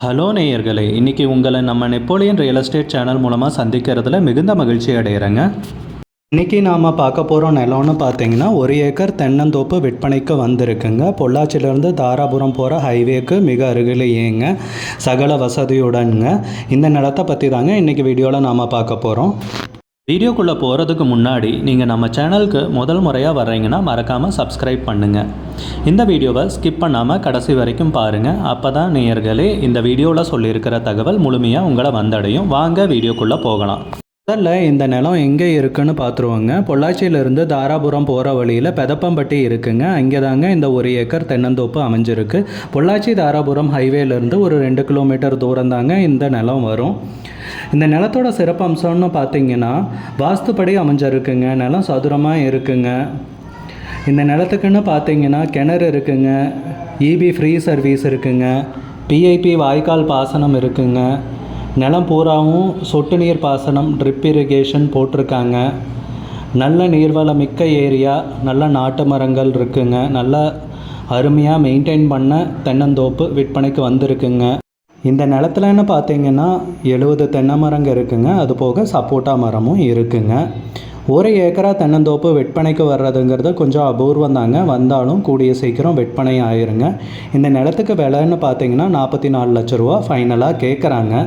Hello நேயர்களே இன்றைக்கி உங்களை நம்ம நெப்போலியன் ரியல் எஸ்டேட் சேனல் மூலமாக சந்திக்கிறதுல மிகுந்த மகிழ்ச்சி அடைகிறேங்க இன்றைக்கி நாம் பார்க்க போகிற நிலம்னு பார்த்தீங்கன்னா ஒரு ஏக்கர் தென்னந்தோப்பு விற்பனைக்கு வந்திருக்குங்க. பொள்ளாச்சியிலேருந்து தாராபுரம் போகிற ஹைவேக்கு மிக அருகிலேயேங்க. சகல வசதியுடனுங்க. இந்த நிலத்தை பற்றி தாங்க இன்றைக்கி வீடியோவில் நாம் பார்க்க போகிறோம் வீடியோக்குள்ளே போகிறதுக்கு முன்னாடி நீங்கள் நம்ம சேனலுக்கு முதல் முறையாக வர்றீங்கன்னா மறக்காமல் சப்ஸ்கிரைப் பண்ணுங்கள் இந்த வீடியோவை ஸ்கிப் பண்ணாமல் கடைசி வரைக்கும் பாருங்கள் அப்போ தான் நேயர்களே இந்த வீடியோவில் சொல்லியிருக்கிற தகவல் முழுமையாக உங்களை வந்தடையும். வாங்க வீடியோக்குள்ளே போகலாம். முதல்ல இந்த நிலம் எங்கே இருக்குன்னு பார்த்துருவோங்க. பொள்ளாச்சியிலேருந்து தாராபுரம் போகிற வழியில் பெதப்பம்பட்டி இருக்குங்க. அங்கே தாங்க இந்த ஒரு ஏக்கர் தென்னந்தோப்பு அமைஞ்சிருக்கு. பொள்ளாச்சி தாராபுரம் ஹைவேலேருந்து ஒரு ரெண்டு கிலோமீட்டர் தூரம் தாங்க இந்த நிலம் வரும். இந்த நிலத்தோட சிறப்பம்சம்னு பார்த்தீங்கன்னா வாஸ்துப்படி அமைஞ்சிருக்குங்க. நிலம் சதுரமாக இருக்குங்க. இந்த நிலத்துக்குன்னு பார்த்தீங்கன்னா கிணறு இருக்குங்க. இபி ஃப்ரீ சர்வீஸ் இருக்குங்க. பிஐபி வாய்க்கால் பாசனம் இருக்குங்க. நிலம் பூராவும் சொட்டு நீர் பாசனம் ட்ரிப் இரிகேஷன் போட்டிருக்காங்க. நல்ல நீர்வளம் மிக்க ஏரியா நல்ல நாட்டு மரங்கள் இருக்குங்க. நல்ல அருமையாக மெயின்டைன் பண்ண தென்னந்தோப்பு விற்பனைக்கு வந்திருக்குங்க. இந்த நிலத்துலன்னு பார்த்தீங்கன்னா எழுபது தென்னை மரங்க இருக்குங்க. அது போக சப்போட்டா மரமும் இருக்குங்க. ஒரு ஏக்கரா தென்னந்தோப்பு விற்பனைக்கு வர்றதுங்கிறது கொஞ்சம் அபூர்வம் தாங்க. வந்தாலும் கூடிய சீக்கிரம் விற்பனை ஆயிருங்க. இந்த நிலத்துக்கு விலைன்னு பார்த்தீங்கன்னா நாற்பத்தி நாலு லட்ச ரூபா ஃபைனலாக கேட்குறாங்க